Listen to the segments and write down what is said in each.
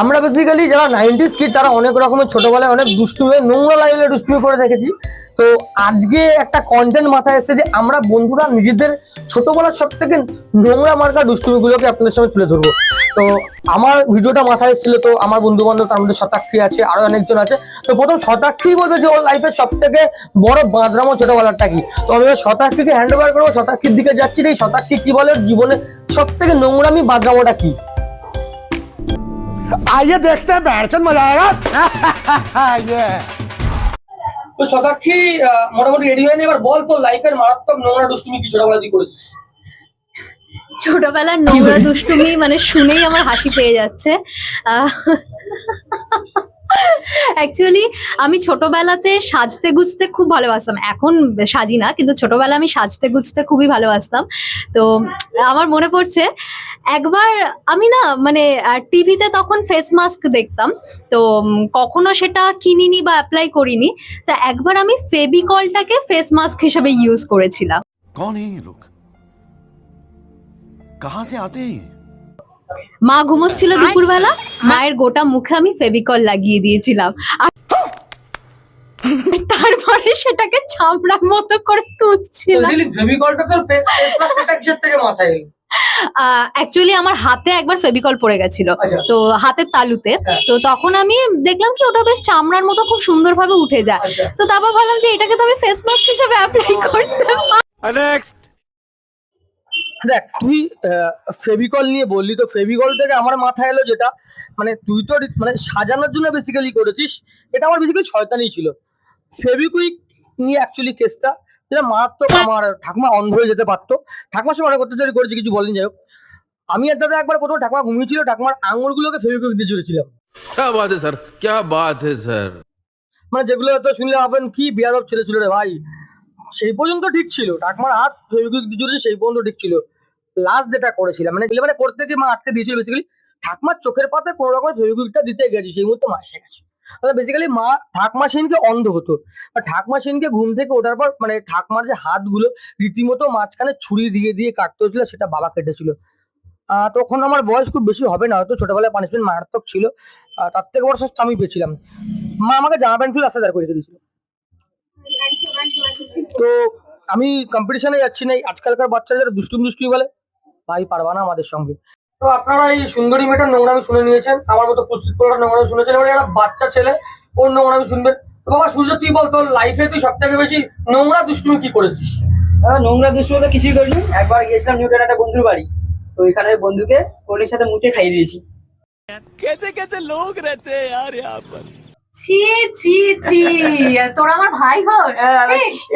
আমরা বেসিক্যালি যারা nineties kid তারা অনেক রকমের ছোটবেলায় অনেক দুষ্টু হয়ে নোংরা লাইলে দুষ্টুমি করে দেখেছি। তো আজকে একটা কন্টেন্ট মাথায় এসেছে যে আমরা বন্ধুরা নিজেদের ছোটবেলার সব থেকে নোংরা মার্কা দুষ্টুমিগুলোকে আপনাদের সামনে তুলে ধরবো। তো আমার ভিডিওটা মাথায় এসেছিল, তো আমার বন্ধু বান্ধব তার মধ্যে শতাক্ষী আছে, আরও অনেকজন আছে। তো প্রথম শতাক্ষী বলবে যে ওর লাইফের সব থেকে বড় বাঁদরামো ছোটবেলাটা কি। তো আমি শতাক্ষীকে হ্যান্ড ওভার করব, শতাক্ষীর দিকে যাচ্ছি, এই শতাক্ষী কি বলে, ওর জীবনে সব থেকে নোংরামি বাঁদরামোটা কি? आइए देखते हैं बैठचंद मजा आएगा ये তো শতাক্ষী আহ, মোটামুটি রেডি হয়নি এবার বল তোর লাইফের মারাত্মক নোংরা দুষ্টুমি কি ছোটবেলা তুই করেছিস ছোটবেলার নোংরা দুষ্টুমি মানে শুনেই আমার হাসি পেয়ে যাচ্ছে অ্যাকচুয়ালি আমি ছোটবেলাতে সাজতে গুজতে খুব ভালোবাসতাম। এখন সাজি না, কিন্তু ছোটবেলা আমি সাজতে গুজতে খুবই ভালোবাসতাম। তো আমার মনে পড়ছে, একবার আমি না মানে টিভিতে তখন ফেস মাস্ক দেখতাম। তো কখনো সেটা কিনিনি বা অ্যাপ্লাই করিনি। তা একবার আমি ফেবিকলটাকে ফেস মাস্ক হিসেবে ইউজ করেছিলাম। কোন এই লোক কাহা সে আতে মা ঘুমোচ্ছিল দুপুরবেলা? মায়ের গোটা মুখে আমি ফেবিকল লাগিয়ে দিয়েছিলাম। আর তারপরে সেটাকে চামড়ার মতো করে তুলছিলাম। অ্যাকচুয়ালি আমার হাতে একবার ফেবিকল পড়ে গেছিল। তো হাতের তালুতে। তো তখন আমি দেখলাম কি ওটা বেশ চামড়ার মতো খুব সুন্দরভাবে উঠে যায়। তো তারপর ভাবলাম যে এটাকে তো আমি ফেস মাস্ক হিসেবে অ্যাপ্লাই করতে দেখ তুই ফেভিকল নিয়ে বললি তো ফেভিকল থেকে আমার মাথায় এলো যেটা মানে তুই তো মানে সাজানোর জন্য বেসিক্যালি করেছিস এটা আমার বেসিক্যালি শয়তানি ছিল। ফেভিকুইক নিয়ে অ্যাকচুয়ালি কেসটা যেটা মারাত্মক আমার ঠাকুমা অন্ধ হয়ে যেতে পারতো। ঠাকুমার সঙ্গে অনেক অত্যাচারী করেছি কিছু বলেন যাই হোক। আমি আর দাদা একবার প্রথমে ঠাকুমা ঘুমিয়েছিল ঠাকুমার আঙুলগুলোকে ফেভিকুইক দিয়ে জুড়েছিলাম স্যার স্যার মানে যেগুলো হয়তো শুনলে ভাবেন কি বিয়াদব ছেলে ছিল রে ভাই। সেই পর্যন্ত ঠিক ছিল ঠাকুমার হাত ফেভিকুইক দিয়ে জুড়েছে সেই পর্যন্ত ঠিক ছিল। লাস্ট যেটা করেছিলাম মানে মানে করতে গিয়ে মা আটকে দিয়েছিল বেসিক্যালি ঠাকুমার চোখের পাতায় কোনো রকম ফেভিকুইকটা দিতে গেছি, সেই মুহূর্তে মা এসে গেছে বেসিক্যালি মা ঠাকমা সেনকে অন্ধ হতো। আর ঠাকমা সেনকে ঘুম থেকে ওঠার পর মানে ঠাকমার যে হাতগুলো রীতিমতো মাঝখানে ছুরি দিয়ে দিয়ে কাটতে হয়েছিল, সেটা বাবা কেটেছিল। তখন আমার বয়স খুব বেশি হবে না, হয়তো ছোটবেলায় পানিশমেন্ট মারাত্মক ছিল। তার থেকে বড় শাস্তি আমি পেয়েছিলাম। মা আমাকে জামা প্যান্ট খুলে রাস্তা দাঁড় করে দিয়েছিল। তো আমি কম্পিটিশনে যাচ্ছি না আজকালকার বাচ্চারা যারা দুষ্টুম দুষ্টুমি বলে ভাই পারবা না আমাদের সঙ্গে। তো আপনারা এই সুন্দরী মেয়েটার নোংরামি শুনে নিয়েছেন আমার মতো কুস্তিত করার নোংরামি শুনেছেন এবার একটা বাচ্চা ছেলে ওর নোংরামি শুনবেন। তো বাবা সূর্য তুই বল তোর লাইফে তুই সব থেকে বেশি নোংরা দুষ্টুমি কি করেছিস? নোংরা দুষ্টু তো কিছুই করিনি। একবার গিয়েছিলাম নিউটন একটা বন্ধুর বাড়ি। তো এখানে বন্ধুকে কলির সাথে মুটে খাইয়ে দিয়েছি। কেসে কেসে লোক রেতে আর ইয়ার পর ছি ছি ছি তোরা আমার ভাই হোস। হ্যাঁ।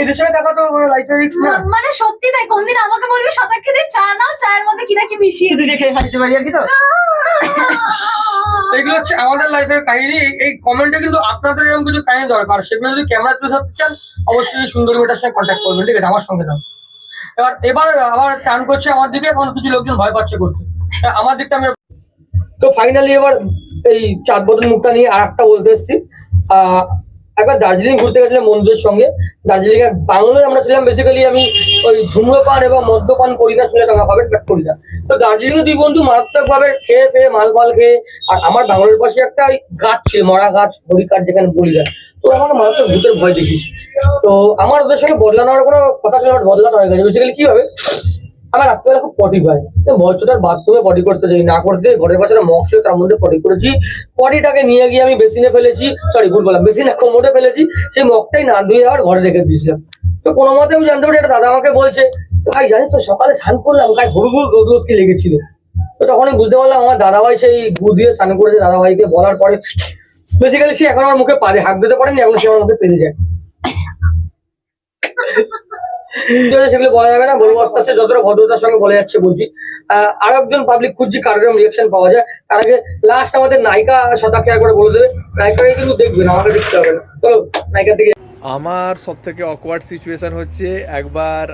এদের সঙ্গে দেখা তো লাইফে রিক্স না। মানে সত্যি তাই কোনদিন আমাকে বলবি দিয়ে চা নাও চায়ের মধ্যে কি না কি মিশিয়ে শুধু দেখে খাইতে পারি আর কি তো? এগুলো হচ্ছে আমাদের লাইফের কাহিনী। এই- কমেন্টে কিন্তু আপনাদের এরকম কিছু কাহিনী দরকার। সেগুলো যদি ক্যামেরা তুলে ধরতে চান অবশ্যই সুন্দরী মেয়েটার সঙ্গে কন্ট্যাক্ট করবেন ঠিক আছে? আমার সঙ্গে না এবার এবার আবার টার্ন করছে আমার দিকে এখন কিছু লোকজন ভয় পাচ্ছে করতে। আমার দিকটা আমি তো ফাইনালি এবার এই চাঁদ বদল মুখটা নিয়ে আর একটা বলতে এসেছি। আহ, একবার দার্জিলিং ঘুরতে গেছিলাম বন্ধুদের সঙ্গে। দার্জিলিং এ বাংলায় আমরা ছিলাম বেসিক্যালি আমি ওই ধূম্রপান এবং মদ্যপান করি না শুনে টাকা পাবেন বাট করি না। তো দার্জিলিং এ দুই বন্ধু মারাত্মক ভাবে খেয়ে ফেয়ে মাল ফাল খেয়ে, আর আমার বাংলার পাশে একটা ওই গাছ ছিল, মরা গাছ হরি কাঠ যেখানে বলি যায় তো আমার মারাত্মক ভূতের ভয় দেখি। তো আমার ওদের সঙ্গে বদলানোর কোনো কথা ছিল আমার বদলানো হয়ে গেছে। বেসিক্যালি কি হবে আমার রাত্রেবেলা খুব পটি হয় তো বাথরুমে পটি করতে যাই, না করতে ঘরের পাশে মগ তার মধ্যে পটি করেছি। পটিটাকে নিয়ে গিয়ে আমি বেসিনে ফেলেছি সরি ভুল বললাম, বেসিনে কোমরে ফেলেছি, সেই মগটাই না ধুয়ে আবার ঘরে রেখে দিয়েছিলাম। তো কোনো মতে আমি জানতে পারি, একটা দাদা আমাকে বলছে, ভাই, জানিস তো সকালে স্নান করলাম, গায়ে হুড় হুড় রোদ রোদ কি লেগেছিল? তো তখন আমি বুঝতে পারলাম, আমার দাদাভাই সেই গু দিয়ে স্নান করেছে, দাদাভাইকে বলার পরে বেসিক্যালি সে এখন আমার মুখে পারে হাত দিতে পারেনি, এখন সে আমার মুখে পেরে যায়। সেগুলো বলা যাবে না, বলব আস্তে আস্তে যতটা ভদ্রতার সঙ্গে বলে যাচ্ছে বলছি। আরও একজন পাবলিক খুঁজছি কার রিয়াকশন পাওয়া যায়। তার আগে লাস্ট আমাদের নায়িকা শতাক্ষী একবার বলে দেবে। নায়িকাকে কিন্তু দেখবেন আমাকে দেখতে হবে না। চলো, নায়িকা থেকে আমার সব থেকে অকওয়ার্ড সিচুয়েশান হচ্ছে একবার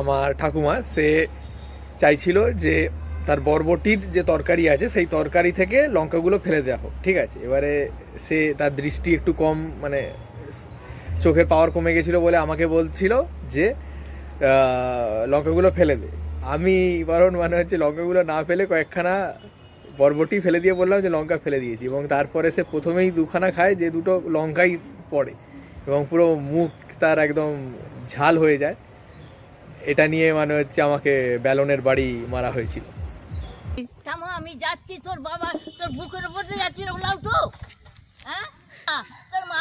আমার ঠাকুমা, সে চাইছিল যে তার বরবটির যে তরকারি আছে, সেই তরকারি থেকে লঙ্কাগুলো ফেলে দেওয়া হোক। ঠিক আছে? এবারে সে তার দৃষ্টি একটু কম মানে চোখের পাওয়ার কমে গেছিল বলে আমাকে বলছিল যে লঙ্কাগুলো ফেলে দে। আমি বারণ মানে হচ্ছে লঙ্কাগুলো না ফেলে কয়েকখানা বরবটি ফেলে দিয়ে বললাম যে, লঙ্কা ফেলে দিয়েছি। এবং তারপরে সে প্রথমেই দুখানা খায় যে দুটো লঙ্কাই পড়ে। এবং পুরো মুখ তার একদম ঝাল হয়ে যায়। এটা নিয়ে মানে হচ্ছে আমাকে ব্যালনের বাড়ি মারা হয়েছিল। আমি যাচ্ছি, তোর বাবা তোর বুকের উপর যাচ্ছি হ্যাঁ? মা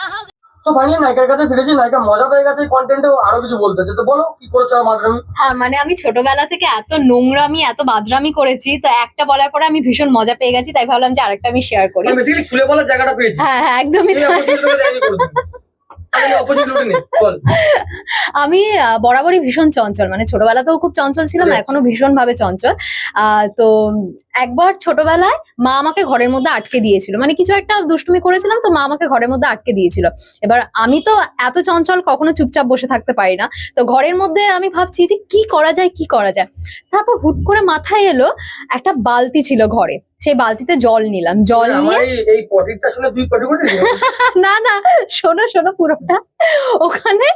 তো ফাইনালি নায়িকার কাছে ফিরেছি নায়িকা মজা পেয়ে গেছে কন্টেন্টেও আরও কিছু বলতে তো বলো কি করেছ আমার হ্যাঁ মানে আমি ছোটবেলা থেকে এত নোংরামি এত বাদরামি করেছি তো একটা বলার পরে আমি ভীষণ মজা পেয়ে গেছি তাই ভাবলাম যে আরেকটা আমি শেয়ার করি। বেসিক্যালি খুলে বলার জায়গাটা পেয়েছি। হ্যাঁ হ্যাঁ একদমই আমি বরাবরই ভীষণ চঞ্চল মানে ছোটবেলাতেও খুব চঞ্চল ছিলাম। এখনও ভীষণ ভাবে চঞ্চল তো একবার ছোটবেলায় মা আমাকে ঘরের মধ্যে আটকে দিয়েছিল। মানে কিছু একটা দুষ্টুমি করেছিলাম তো মা আমাকে ঘরের মধ্যে আটকে দিয়েছিল। এবার আমি তো এত চঞ্চল কখনো চুপচাপ বসে থাকতে পারি না। তো ঘরের মধ্যে আমি ভাবছি যে কি করা যায় কি করা যায়? তারপর হুট করে মাথায় এলো একটা বালতি ছিল ঘরে। সেই বালতিতে জল নিলাম জল নিয়ে এই- এই পটিটা শুনে তুই পটি করে না না শোনো শোনো পুরোটা। ওখানে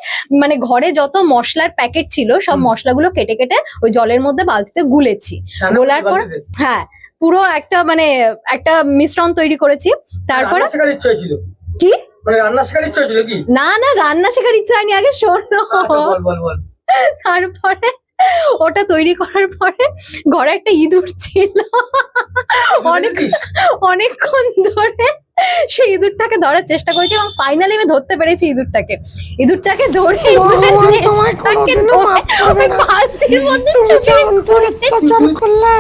মানে ঘরে যত মশলার প্যাকেট ছিল সব। মশলাগুলো কেটে কেটে ওই জলের মধ্যে বালতিতে গুলেছি। গোলার পর হ্যাঁ পুরো একটা মানে একটা মিশ্রণ তৈরি করেছি। তারপরে কি? মানে রান্না শেখার ইচ্ছা হয়েছিল কি? না না রান্না শেখার ইচ্ছা হয়নি আগে শোনো। আচ্ছা, তারপরে ওটা তৈরি করার পরে ঘরে একটা ইঁদুর ছিল। অনেক অনেকক্ষণ ধরে সেই ইঁদুরটাকে ধরার চেষ্টা করেছি এবং ফাইনালি আমি ধরতে পেরেছি ইঁদুরটাকে। ইঁদুরটাকে ধরে করলে।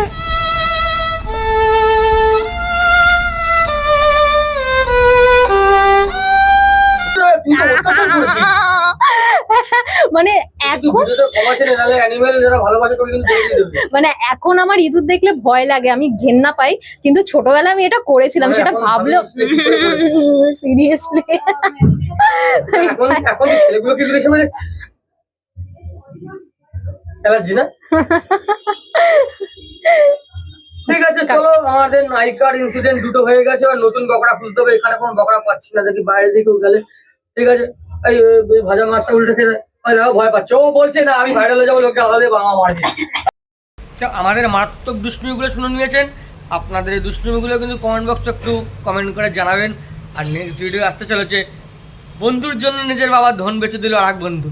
দেখে দেবে মানে এখন আমার ইঁদুর দেখলে ভয় লাগে আমি ঘেন্না পাই কিন্তু ছোটবেলায় আমি এটা করেছিলাম মানে সেটা এখন ভাবলো? সিরিয়াসলি এখন এখন ঠিক আছে চলো আমাদের নায়িকার ইনসিডেন্ট দুটো হয়ে গেছে আর নতুন বকরা খুঁজতে হবে এখানে কোনো বকরা পাচ্ছি না দেখি বাইরে দিকেও গেলে। ঠিক আছে এই ভাজা মাছটা উল্টে দেখো ভয় ও বলছে, না, আমি ভাইরাল হয়ে যাব লোকে আলাদা বাবা মারবে তো আমাদের মারাত্মক দুষ্টুমিগুলো শুনে নিয়েছেন। আপনাদের এই দুষ্টুমিগুলো কিন্তু কমেন্ট বক্সে একটু কমেন্ট করে জানাবেন। আর নেক্সট ভিডিও আসতে চলেছে। বন্ধুর জন্য নিজের বাবার ধন বেঁচে দিল আর এক বন্ধু।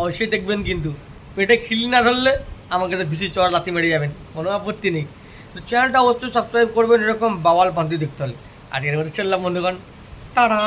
অবশ্যই দেখবেন কিন্তু। পেটে খিলি না ধরলে আমাকে তো ঘুষি চড় লাথি মেরে যাবেন। কোনো আপত্তি নেই। তো চ্যানেলটা অবশ্যই সাবস্ক্রাইব করবেন, এরকম বাওয়াল পান্তি দেখতে হলে। আজকের মধ্যে চললাম বন্ধুগণ। টাটা!